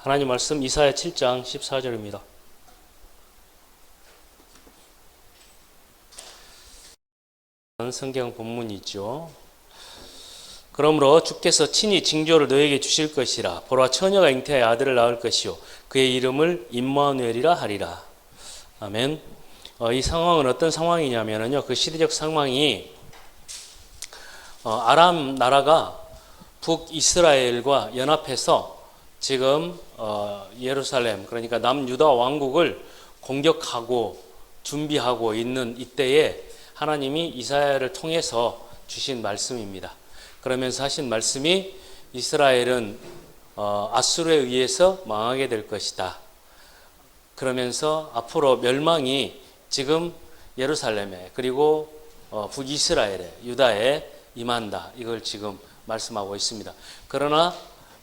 하나님 말씀 이사야 7장 14절입니다. 성경 본문이죠. 그러므로 주께서 친히 징조를 너에게 주실 것이라 보라 처녀가 잉태하여 아들을 낳을 것이요 그의 이름을 임마누엘이라 하리라. 아멘. 어, 이 상황은 어떤 상황이냐면요. 그 시대적 상황이 어, 아람 나라가 북이스라엘과 연합해서 지금 어, 예루살렘 그러니까 남유다 왕국을 공격하고 준비하고 있는 이때에 하나님이 이사야를 통해서 주신 말씀입니다. 그러면서 하신 말씀이 이스라엘은 어, 아수르에 의해서 망하게 될 것이다. 그러면서 앞으로 멸망이 지금 예루살렘에 그리고 어, 북이스라엘에 유다에 임한다. 이걸 지금 말씀하고 있습니다. 그러나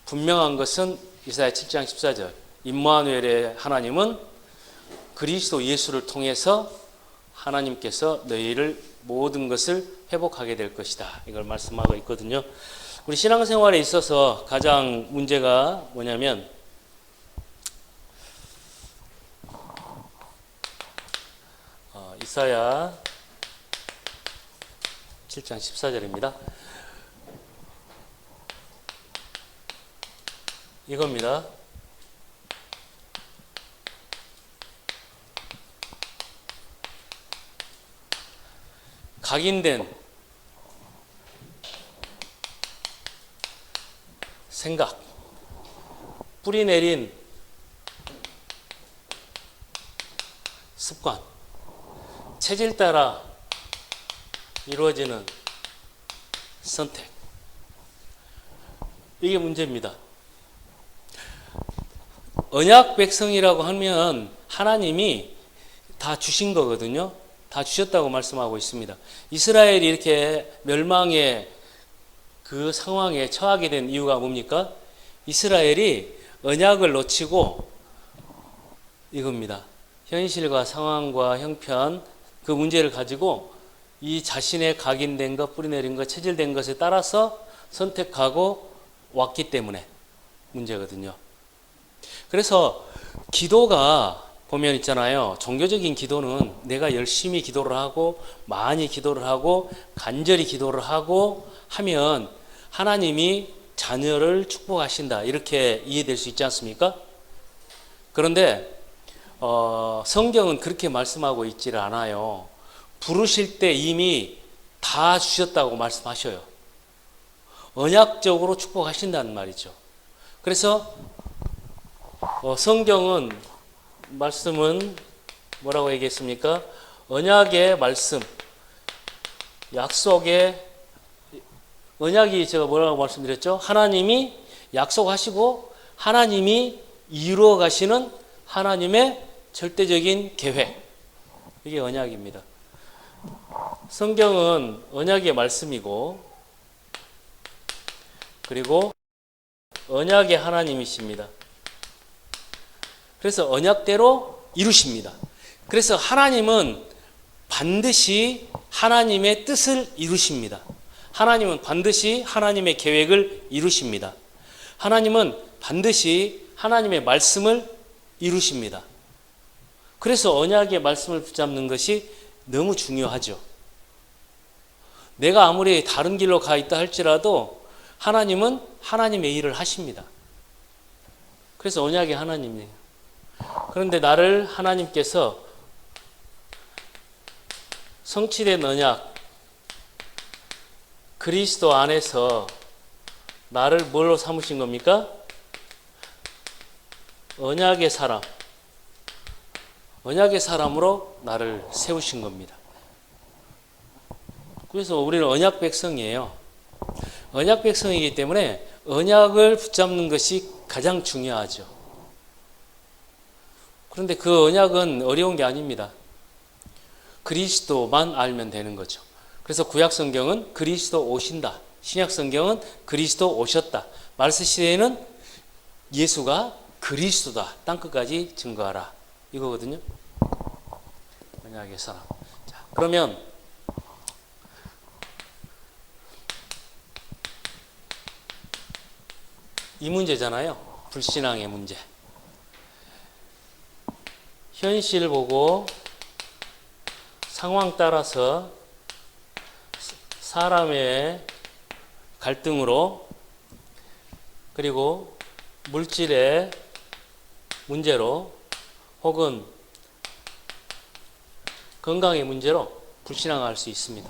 분명한 것은 이사야 7장 14절 임마누엘의 하나님은 그리스도 예수를 통해서 하나님께서 너희를 모든 것을 회복하게 될 것이다. 이걸 말씀하고 있거든요. 우리 신앙생활에 있어서 가장 문제가 뭐냐면 어, 이사야 7장 14절입니다. 이겁니다. 각인된 생각, 뿌리 내린 습관, 체질 따라 이루어지는 선택. 이게 문제입니다. 언약 백성이라고 하면 하나님이 다 주신 거거든요. 다 주셨다고 말씀하고 있습니다. 이스라엘이 이렇게 멸망의 그 상황에 처하게 된 이유가 뭡니까? 이스라엘이 언약을 놓치고 이겁니다. 현실과 상황과 형편 그 문제를 가지고 이 자신의 각인된 것, 뿌리내린 것, 체질된 것에 따라서 선택하고 왔기 때문에 문제거든요. 그래서 기도가 보면 있잖아요. 종교적인 기도는 내가 열심히 기도를 하고 많이 기도를 하고 간절히 기도를 하고 하면 하나님이 자녀를 축복하신다. 이렇게 이해될 수 있지 않습니까? 그런데 어, 성경은 그렇게 말씀하고 있지를 않아요. 부르실 때 이미 다 주셨다고 말씀하셔요. 언약적으로 축복하신다는 말이죠. 그래서 어, 성경은 말씀은 뭐라고 얘기했습니까? 언약의 말씀, 약속의 언약이 제가 뭐라고 말씀드렸죠? 하나님이 약속하시고 하나님이 이루어 가시는 하나님의 절대적인 계획. 이게 언약입니다. 성경은 언약의 말씀이고 그리고 언약의 하나님이십니다. 그래서 언약대로 이루십니다. 그래서 하나님은 반드시 하나님의 뜻을 이루십니다. 하나님은 반드시 하나님의 계획을 이루십니다. 하나님은 반드시 하나님의 말씀을 이루십니다. 그래서 언약의 말씀을 붙잡는 것이 너무 중요하죠. 내가 아무리 다른 길로 가 있다 할지라도 하나님은 하나님의 일을 하십니다. 그래서 언약의 하나님이에요. 그런데 나를 하나님께서 성취된 언약, 그리스도 안에서 나를 뭘로 삼으신 겁니까? 언약의 사람, 언약의 사람으로 나를 세우신 겁니다. 그래서 우리는 언약 백성이에요. 언약 백성이기 때문에 언약을 붙잡는 것이 가장 중요하죠. 그런데 그 언약은 어려운 게 아닙니다. 그리스도만 알면 되는 거죠. 그래서 구약 성경은 그리스도 오신다. 신약 성경은 그리스도 오셨다. 말세 시대에는 예수가 그리스도다. 땅 끝까지 증거하라. 이거거든요. 언약의 사람. 자, 그러면 이 문제잖아요. 불신앙의 문제. 현실 보고 상황 따라서 사람의 갈등으로 그리고 물질의 문제로 혹은 건강의 문제로 불신앙할 수 있습니다.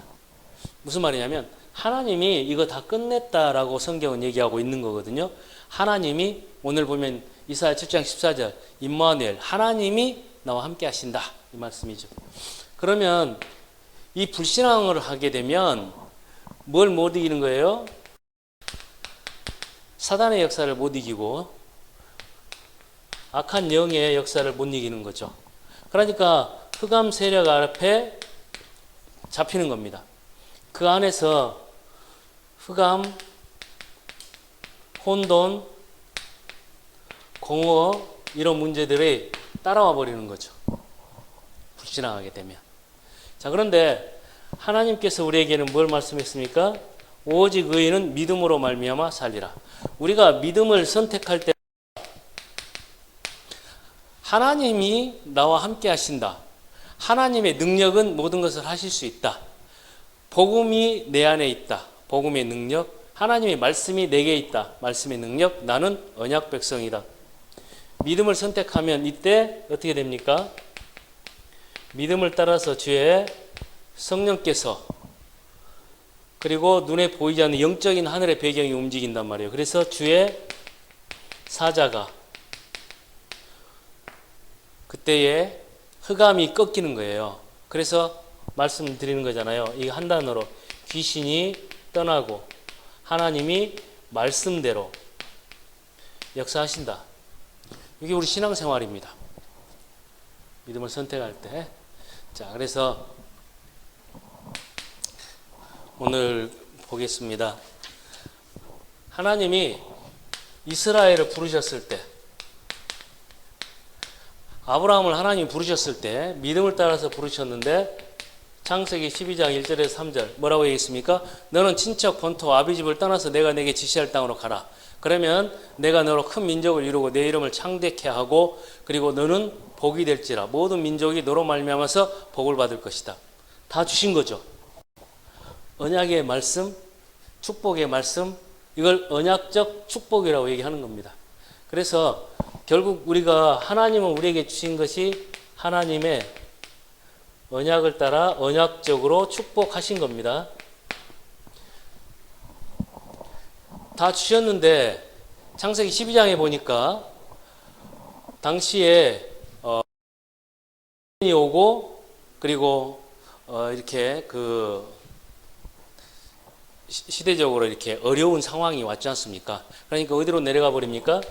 무슨 말이냐면 하나님이 이거 다 끝냈다라고 성경은 얘기하고 있는 거거든요. 하나님이 오늘 보면 이사야 7장 14절 임마누엘 하나님이 나와 함께 하신다 이 말씀이죠. 그러면 이 불신앙을 하게 되면 뭘 못 이기는 거예요? 사단의 역사를 못 이기고 악한 영의 역사를 못 이기는 거죠. 그러니까 흑암 세력 앞에 잡히는 겁니다. 그 안에서 흑암, 혼돈, 공허 이런 문제들이 따라와 버리는 거죠. 불신앙하게 되면. 자, 그런데 하나님께서 우리에게는 뭘 말씀했습니까? 오직 의인은 믿음으로 말미암아 살리라. 우리가 믿음을 선택할 때 하나님이 나와 함께 하신다. 하나님의 능력은 모든 것을 하실 수 있다. 복음이 내 안에 있다. 복음의 능력, 하나님의 말씀이 내게 있다. 말씀의 능력, 나는 언약 백성이다. 믿음을 선택하면 이때 어떻게 됩니까? 믿음을 따라서 주의 성령께서 그리고 눈에 보이지 않는 영적인 하늘의 배경이 움직인단 말이에요. 그래서 주의 사자가 그때에 흑암이 꺾이는 거예요. 그래서 말씀드리는 거잖아요. 이거 한 단어로 귀신이 떠나고 하나님이 말씀대로 역사하신다. 이게 우리 신앙생활입니다. 믿음을 선택할 때. 자, 그래서 오늘 보겠습니다. 하나님이 이스라엘을 부르셨을 때 아브라함을 하나님 부르셨을 때 믿음을 따라서 부르셨는데 창세기 12장 1절에서 3절 뭐라고 얘기했습니까? 너는 친척 본토 아비집을 떠나서 내가 내게 지시할 땅으로 가라. 그러면 내가 너로 큰 민족을 이루고 내 이름을 창대케 하고 그리고 너는 복이 될지라 모든 민족이 너로 말미암아서 복을 받을 것이다. 다 주신 거죠. 언약의 말씀, 축복의 말씀, 이걸 언약적 축복이라고 얘기하는 겁니다. 그래서 결국 우리가 하나님은 우리에게 주신 것이 하나님의 언약을 따라 언약적으로 축복하신 겁니다. 다 주셨는데 창세기 12장에 보니까 당시에 어, 이 오고 그리고 어, 이렇게 그 시- 시대적으로 이렇게 어려운 상황이 왔지 않습니까? 그러니까 어디로 내려가 버립니까?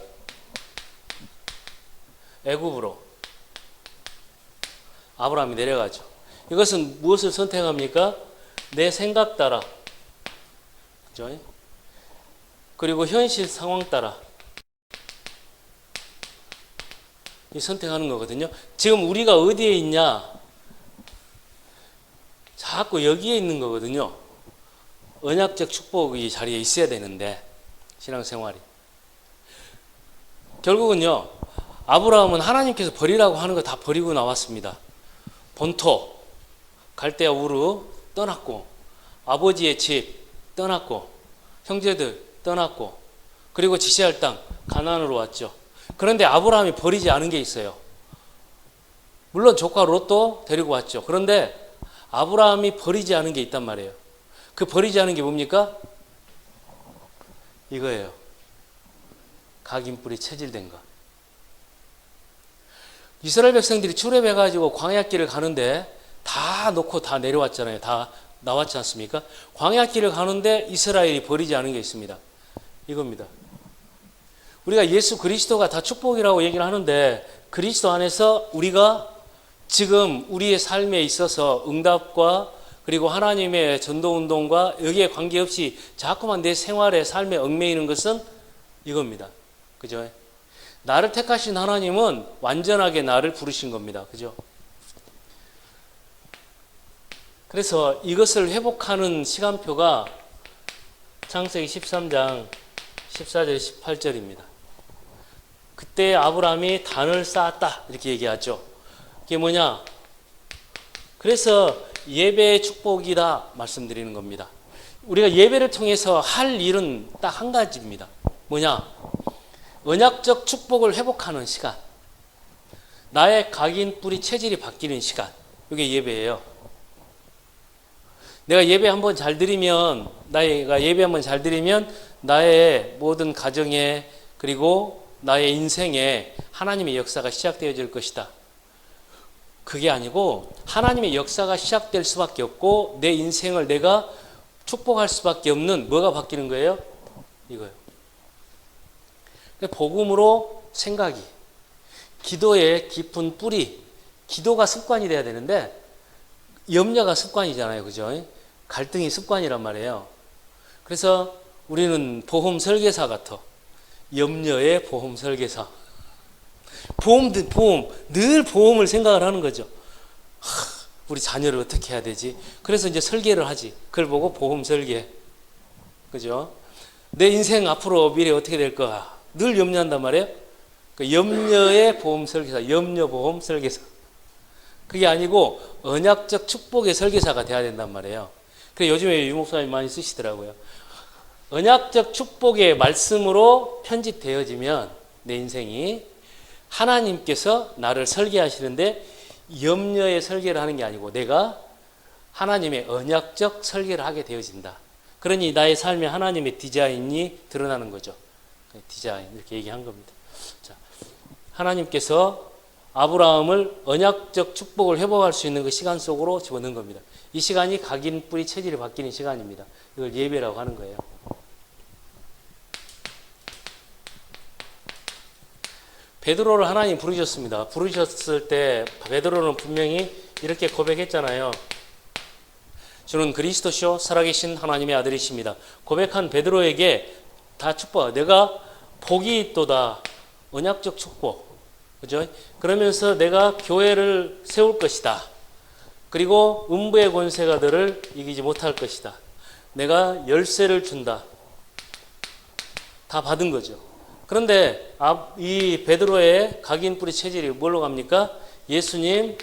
애굽으로 아브라함이 내려가죠. 이것은 무엇을 선택합니까? 내 생각 따라. 그죠? 그리고 현실 상황 따라. 이 선택하는 거거든요. 지금 우리가 어디에 있냐? 자꾸 여기에 있는 거거든요. 언약적 축복이 자리에 있어야 되는데 신앙생활이 결국은요 아브라함은 하나님께서 버리라고 하는 거 다 버리고 나왔습니다. 본토 갈대아 우르 떠났고 아버지의 집 떠났고 형제들 떠났고 그리고 지시할 땅 가나안으로 왔죠. 그런데 아브라함이 버리지 않은 게 있어요. 물론 조카 롯도 데리고 왔죠. 그런데 아브라함이 버리지 않은 게 있단 말이에요. 그 버리지 않은 게 뭡니까? 이거예요. 각인뿔이 체질된 거. 이스라엘 백성들이 출애해 가지고 광야길을 가는데 다 놓고 다 내려왔잖아요. 다 나왔지 않습니까? 광야길을 가는데 이스라엘이 버리지 않은 게 있습니다. 이겁니다. 우리가 예수 그리스도가 다 축복이라고 얘기를 하는데 그리스도 안에서 우리가 지금 우리의 삶에 있어서 응답과 그리고 하나님의 전도 운동과 여기에 관계없이 자꾸만 내 생활의 삶에 얽매이는 것은 이겁니다. 그죠? 나를 택하신 하나님은 완전하게 나를 부르신 겁니다. 그죠? 그래서 이것을 회복하는 시간표가 창세기 13장 14절 18절입니다. 그때 아브라함이 단을 쌓았다 이렇게 얘기하죠. 그게 뭐냐? 그래서 예배의 축복이다 말씀드리는 겁니다. 우리가 예배를 통해서 할 일은 딱 한 가지입니다. 뭐냐? 언약적 축복을 회복하는 시간. 나의 각인 뿌리 체질이 바뀌는 시간. 이게 예배예요. 내가 예배 한번 잘 드리면 나가 예배 한번 잘 드리면 나의 모든 가정에 그리고 나의 인생에 하나님의 역사가 시작되어질 것이다. 그게 아니고 하나님의 역사가 시작될 수밖에 없고 내 인생을 내가 축복할 수밖에 없는 뭐가 바뀌는 거예요? 이거요. 복음으로 생각이 기도의 깊은 뿌리 기도가 습관이 돼야 되는데 염려가 습관이잖아요. 그죠? 갈등이 습관이란 말이에요. 그래서 우리는 보험 설계사 같아. 염려의 보험 설계사. 보험, 보험, 늘 보험을 생각을 하는 거죠. 하, 우리 자녀를 어떻게 해야 되지? 그래서 이제 설계를 하지. 그걸 보고 보험 설계. 그죠? 내 인생 앞으로 미래 어떻게 될 거야? 늘 염려한단 말이에요. 그 염려의 보험 설계사, 염려 보험 설계사. 그게 아니고 언약적 축복의 설계사가 돼야 된단 말이에요. 그래 요즘에 유목사님 많이 쓰시더라고요. 언약적 축복의 말씀으로 편집되어지면 내 인생이 하나님께서 나를 설계하시는데 염려의 설계를 하는 게 아니고 내가 하나님의 언약적 설계를 하게 되어진다. 그러니 나의 삶에 하나님의 디자인이 드러나는 거죠. 디자인 이렇게 얘기한 겁니다. 자, 하나님께서 아브라함을 언약적 축복을 회복할 수 있는 그 시간 속으로 집어넣은 겁니다. 이 시간이 각인 뿌리 체질이 바뀌는 시간입니다. 이걸 예배라고 하는 거예요. 베드로를 하나님 부르셨습니다. 부르셨을 때 베드로는 분명히 이렇게 고백했잖아요. 저는 그리스도시요 살아계신 하나님의 아들이십니다. 고백한 베드로에게 다 축복. 내가 복이 있도다. 언약적 축복. 그죠? 그러면서 내가 교회를 세울 것이다. 그리고 음부의 권세가들을 이기지 못할 것이다. 내가 열쇠를 준다. 다 받은 거죠. 그런데 이 베드로의 각인 뿌리 체질이 뭘로 갑니까? 예수님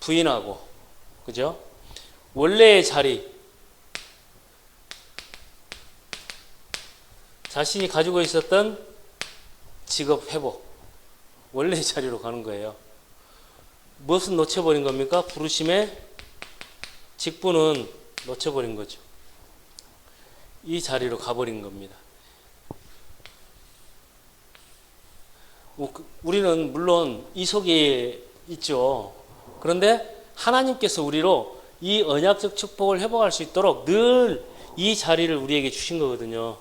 부인하고 그죠? 원래의 자리 자신이 가지고 있었던 직업 회복 원래의 자리로 가는 거예요. 무엇은 놓쳐버린 겁니까? 부르심의 직분은 놓쳐버린 거죠. 이 자리로 가버린 겁니다. 그, 우리는 물론 이 속에 있죠. 그런데 하나님께서 우리로 이 언약적 축복을 회복할 수 있도록 늘 이 자리를 우리에게 주신 거거든요.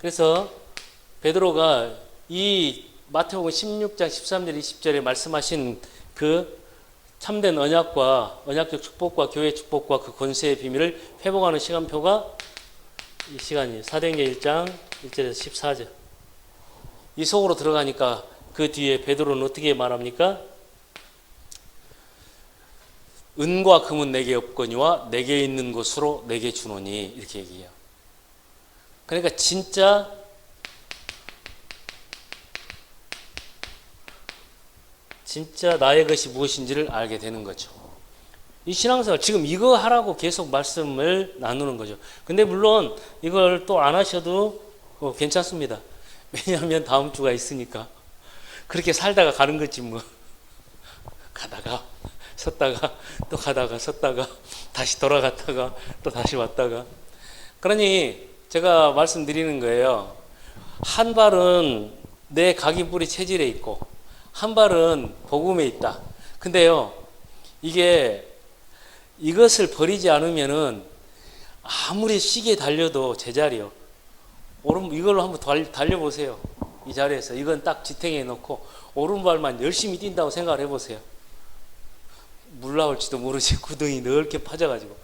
그래서 베드로가 이 마태복음 16장 13절 20절에 말씀하신 그 참된 언약과 언약적 축복과 교회 축복과 그 권세의 비밀을 회복하는 시간표가 이 시간이에요. 사도행전 1장 1절에서 14절. 이 속으로 들어가니까 그 뒤에 베드로는 어떻게 말합니까? 은과 금은 내게 없거니와 내게 있는 것으로 내게 주노니 이렇게 얘기해요. 그러니까 진짜 진짜 나의 것이 무엇인지를 알게 되는 거죠. 이 신앙생활 지금 이거 하라고 계속 말씀을 나누는 거죠. 근데 물론 이걸 또 안 하셔도 어, 괜찮습니다. 왜냐하면 다음 주가 있으니까 그렇게 살다가 가는 거지 뭐. 가다가 섰다가 또 가다가 섰다가 다시 돌아갔다가 또 다시 왔다가 그러니 제가 말씀드리는 거예요. 한 발은 내 각인 뿌리 체질에 있고 한 발은 복음에 있다. 근데요, 이게 이것을 버리지 않으면은 아무리 시계 달려도 제자리요. 오른 이걸로 한번 달려 보세요. 이 자리에서 이건 딱 지탱해 놓고 오른발만 열심히 뛴다고 생각을 해보세요. 물 나올지도 모르지 구덩이 넓게 파져가지고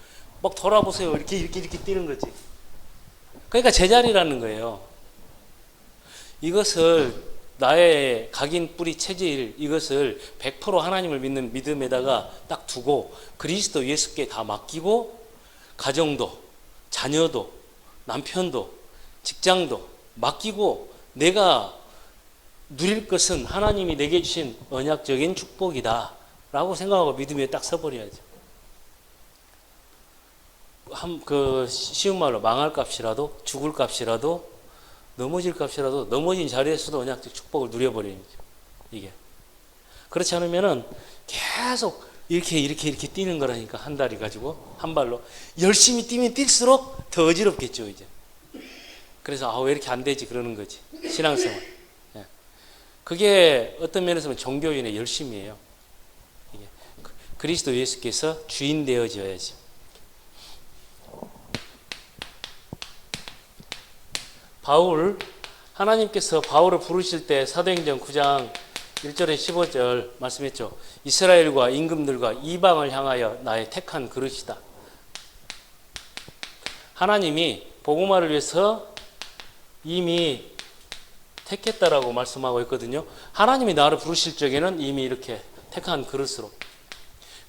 막 돌아보세요. 이렇게 이렇게 이렇게 뛰는 거지. 그러니까 제자리라는 거예요. 이것을 나의 각인 뿌리 체질 이것을 100% 하나님을 믿는 믿음에다가 딱 두고 그리스도 예수께 다 맡기고 가정도 자녀도 남편도 직장도 맡기고 내가 누릴 것은 하나님이 내게 주신 언약적인 축복이다. 라고 생각하고 믿음에 딱 서버려야죠. 한, 그, 쉬운 말로 망할 값이라도, 죽을 값이라도, 넘어질 값이라도, 넘어진 자리에서도 언약적 축복을 누려버리는 거죠. 이게. 그렇지 않으면은 계속 이렇게, 이렇게, 이렇게 뛰는 거라니까. 한 다리 가지고, 한 발로. 열심히 뛰면 뛸수록 더 어지럽겠죠, 이제. 그래서, 아, 왜 이렇게 안 되지? 그러는 거지. 신앙생활. 예. 그게 어떤 면에서 보면 종교인의 열심이에요. 그- 그리스도 예수께서 주인 되어져야지. 바울 하나님께서 바울을 부르실 때 사도행전 9장 1절에 15절 말씀했죠. 이스라엘과 임금들과 이방을 향하여 나의 택한 그릇이다. 하나님이 복음화를 위해서 이미 택했다라고 말씀하고 있거든요. 하나님이 나를 부르실 적에는 이미 이렇게 택한 그릇으로.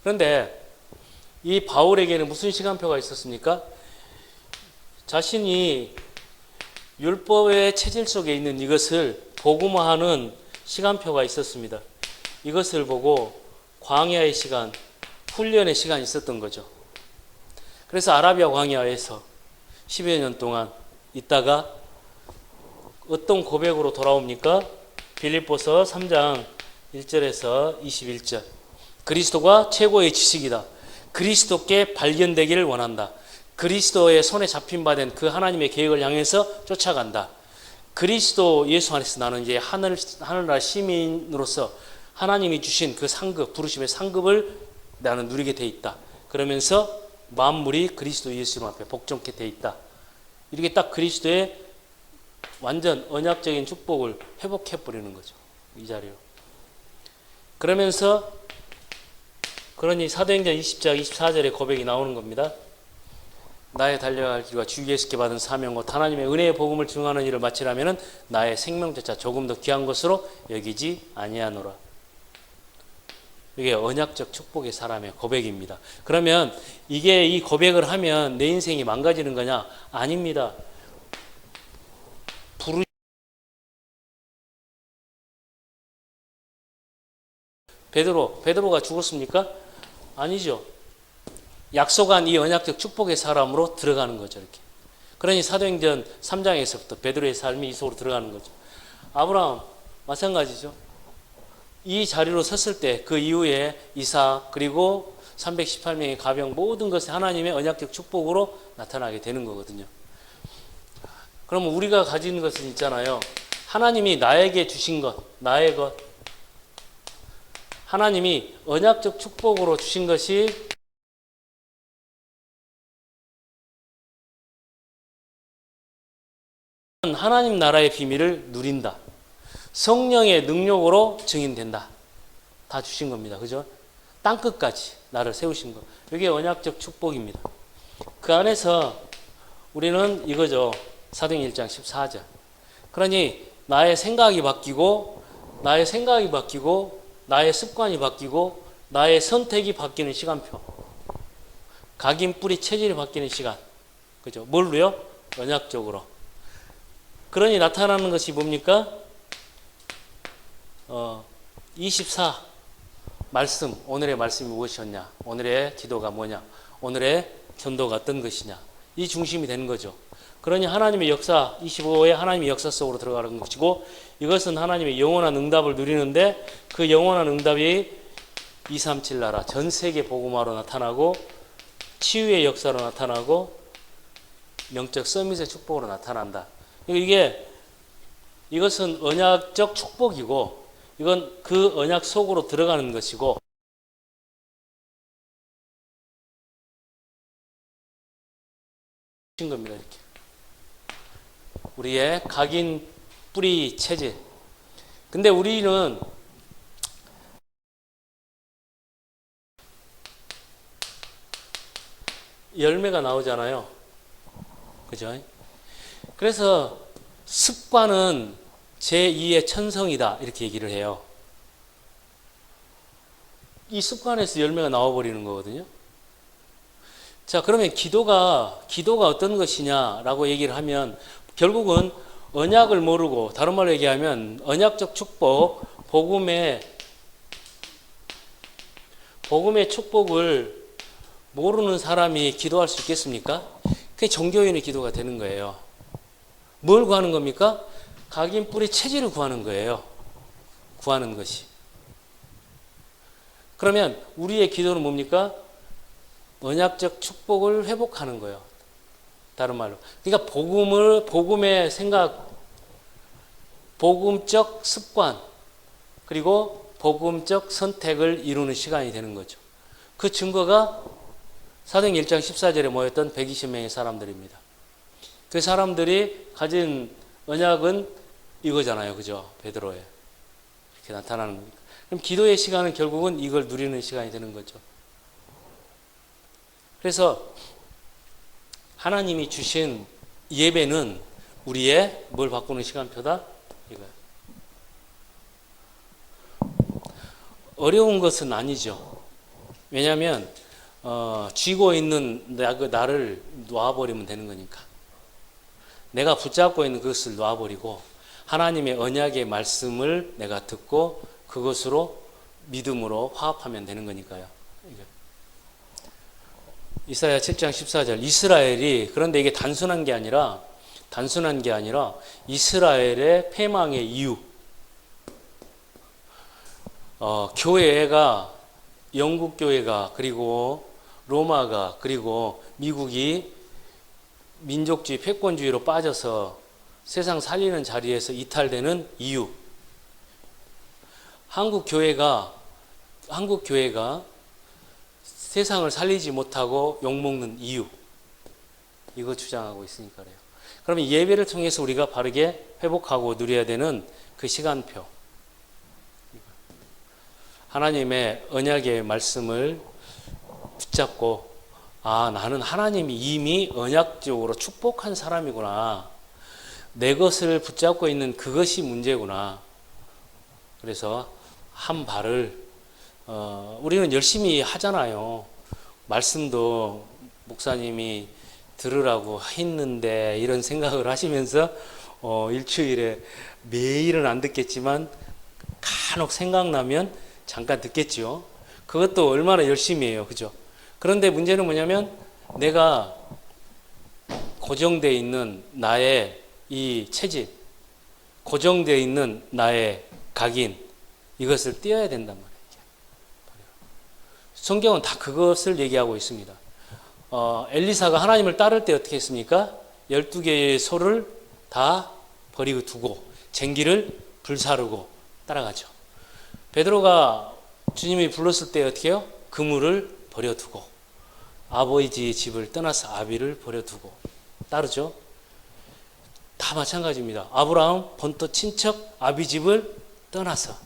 그런데 이 바울에게는 무슨 시간표가 있었습니까? 자신이 율법의 체질 속에 있는 이것을 복음화하는 시간표가 있었습니다. 이것을 보고 광야의 시간, 훈련의 시간이 있었던 거죠. 그래서 아라비아 광야에서 10여 년 동안 있다가 어떤 고백으로 돌아옵니까? 빌립보서 3장 1절에서 21절. 그리스도가 최고의 지식이다. 그리스도께 발견되기를 원한다. 그리스도의 손에 잡힌 바 된 그 하나님의 계획을 향해서 쫓아간다. 그리스도 예수 안에서 나는 이제 하늘 하늘나라 시민으로서 하나님이 주신 그 상급 부르심의 상급을 나는 누리게 돼 있다. 그러면서 만물이 그리스도 예수 앞에 복종케 돼 있다. 이렇게 딱 그리스도의 완전 언약적인 축복을 회복해 버리는 거죠. 이 자리로. 그러면서 그러니 사도행전 20장 24절에 고백이 나오는 겁니다. 나의 달려갈 길과 주 예수께 받은 사명과 하나님의 은혜의 복음을 증하는 일을 마치라면은 나의 생명조차 조금 더 귀한 것으로 여기지 아니하노라. 이게 언약적 축복의 사람의 고백입니다. 그러면 이게 이 고백을 하면 내 인생이 망가지는 거냐? 아닙니다. 부르 베드로 베드로가 죽었습니까? 아니죠. 약속한 이 언약적 축복의 사람으로 들어가는 거죠, 이렇게. 그러니 사도행전 3장에서부터 베드로의 삶이 이 속으로 들어가는 거죠. 아브라함 마찬가지죠. 이 자리로 섰을 때 그 이후에 이삭 그리고 318명의 가병 모든 것이 하나님의 언약적 축복으로 나타나게 되는 거거든요. 그러면 우리가 가진 것은 있잖아요. 하나님이 나에게 주신 것, 나의 것. 하나님이 언약적 축복으로 주신 것이 하나님 나라의 비밀을 누린다. 성령의 능력으로 증인된다. 다 주신 겁니다. 그죠? 땅 끝까지 나를 세우신 것. 이게 언약적 축복입니다. 그 안에서 우리는 이거죠. 사도행 1장 14절. 그러니 나의 생각이 바뀌고 나의 생각이 바뀌고 나의 습관이 바뀌고 나의 선택이 바뀌는 시간표. 각인 뿌리 체질이 바뀌는 시간. 그죠? 뭘로요? 언약적으로. 그러니 나타나는 것이 뭡니까? 어, 24 말씀 오늘의 말씀이 무엇이었냐? 오늘의 기도가 뭐냐? 오늘의 전도가 어떤 것이냐? 이 중심이 되는 거죠. 그러니 하나님의 역사 25의 하나님의 역사 속으로 들어가는 것이고 이것은 하나님의 영원한 응답을 누리는데 그 영원한 응답이 237 나라 전 세계 복음화로 나타나고 치유의 역사로 나타나고 영적 서밋의 축복으로 나타난다. 이게 이것은 언약적 축복이고 이건 그 언약 속으로 들어가는 것이고 신 겁니다 이렇게. 우리의 각인 뿌리 체질. 근데 우리는 열매가 나오잖아요. 그죠? 그래서 습관은 제2의 천성이다 이렇게 얘기를 해요. 이 습관에서 열매가 나와버리는 거거든요. 자 그러면 기도가 기도가 어떤 것이냐라고 얘기를 하면 결국은 언약을 모르고 다른 말로 얘기하면 언약적 축복, 복음의 복음의 축복을 모르는 사람이 기도할 수 있겠습니까? 그게 종교인의 기도가 되는 거예요. 뭘 구하는 겁니까? 각인 뿌리 체질을 구하는 거예요. 구하는 것이. 그러면 우리의 기도는 뭡니까? 언약적 축복을 회복하는 거예요. 다른 말로. 그러니까 복음을 복음의 생각 복음적 습관 그리고 복음적 선택을 이루는 시간이 되는 거죠. 그 증거가 사도행 1장 14절에 모였던 120명의 사람들입니다. 그 사람들이 가진 언약은 이거잖아요. 그죠? 베드로에. 이렇게 나타나는 겁니다. 그럼 기도의 시간은 결국은 이걸 누리는 시간이 되는 거죠. 그래서 하나님이 주신 예배는 우리의 뭘 바꾸는 시간표다? 이거예요. 어려운 것은 아니죠. 왜냐하면 어, 쥐고 있는 나, 그 나를 놔버리면 되는 거니까. 내가 붙잡고 있는 그것을 놔버리고 하나님의 언약의 말씀을 내가 듣고 그것으로 믿음으로 화합하면 되는 거니까요. 이사야 7장 14절 이스라엘이 그런데 이게 단순한 게 아니라 단순한 게 아니라 이스라엘의 패망의 이유 어, 교회가 영국 교회가 그리고 로마가 그리고 미국이 민족주의 패권주의로 빠져서 세상 살리는 자리에서 이탈되는 이유. 한국 교회가 한국 교회가 세상을 살리지 못하고 욕먹는 이유. 이거 주장하고 있으니까 그래요. 그러면 예배를 통해서 우리가 바르게 회복하고 누려야 되는 그 시간표. 하나님의 언약의 말씀을 붙잡고 아 나는 하나님이 이미 언약적으로 축복한 사람이구나 내 것을 붙잡고 있는 그것이 문제구나 그래서 한 발을 어, 우리는 열심히 하잖아요. 말씀도 목사님이 들으라고 했는데 이런 생각을 하시면서 어, 일주일에 매일은 안 듣겠지만 간혹 생각나면 잠깐 듣겠죠. 그것도 얼마나 열심히 해요. 그죠? 그런데 문제는 뭐냐면 내가 고정되어 있는 나의 이 체질, 고정되어 있는 나의 각인, 이것을 띄어야 된단 말이에요. 성경은 다 그것을 얘기하고 있습니다. 어, 엘리사가 하나님을 따를 때 어떻게 했습니까? 12개의 소를 다 버리고 두고 쟁기를 불사르고 따라가죠. 베드로가 주님이 불렀을 때 어떻게 해요? 그물을 버려두고 아버지 집을 떠나서 아비를 버려두고 따르죠. 다 마찬가지입니다. 아브라함 본토 친척 아비 집을 떠나서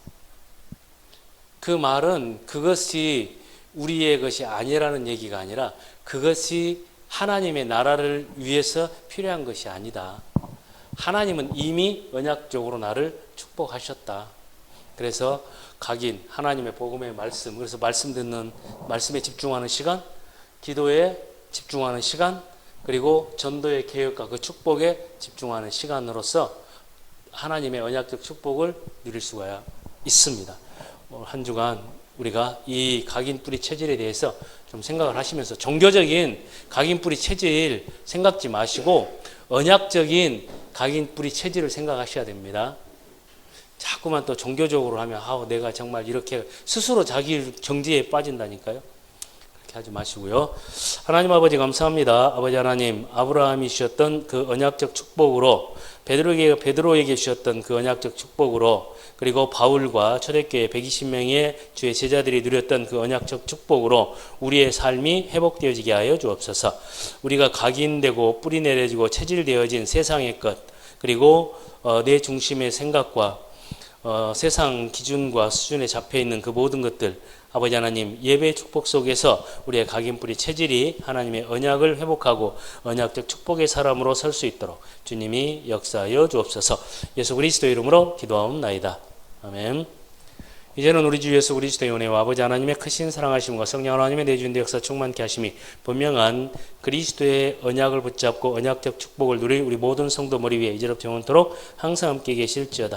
그 말은 그것이 우리의 것이 아니라는 얘기가 아니라 그것이 하나님의 나라를 위해서 필요한 것이 아니다. 하나님은 이미 언약적으로 나를 축복하셨다. 그래서 각인 하나님의 복음의 말씀 그래서 말씀 듣는 말씀에 집중하는 시간, 기도에 집중하는 시간, 그리고 전도의 개혁과 그 축복에 집중하는 시간으로서 하나님의 언약적 축복을 누릴 수가 있습니다. 한 주간 우리가 이 각인 뿌리 체질에 대해서 좀 생각을 하시면서 종교적인 각인 뿌리 체질 생각지 마시고 언약적인 각인 뿌리 체질을 생각하셔야 됩니다. 자꾸만 또 종교적으로 하면 아 내가 정말 이렇게 스스로 자기 정지에 빠진다니까요. 그렇게 하지 마시고요. 하나님 아버지 감사합니다. 아버지 하나님 아브라함이 주셨던 그 언약적 축복으로 베드로에게 베드로에게 주셨던 그 언약적 축복으로 그리고 바울과 초대교회 120명의 주의 제자들이 누렸던 그 언약적 축복으로 우리의 삶이 회복되어지게 하여 주옵소서. 우리가 각인되고 뿌리 내려지고 체질되어진 세상의 것 그리고 어, 내 중심의 생각과 어, 세상 기준과 수준에 잡혀 있는 그 모든 것들 아버지 하나님 예배 축복 속에서 우리의 각인 뿌리 체질이 하나님의 언약을 회복하고 언약적 축복의 사람으로 설 수 있도록 주님이 역사하여 주옵소서. 예수 그리스도 이름으로 기도하옵나이다. 아멘. 이제는 우리 주 예수 그리스도의 은혜와 아버지 하나님의 크신 사랑하심과 성령 하나님의 내주인 역사 충만케 하심이 분명한 그리스도의 언약을 붙잡고 언약적 축복을 누릴 우리 모든 성도 머리 위에 이제로부터 영원토록 항상 함께 계실지어다.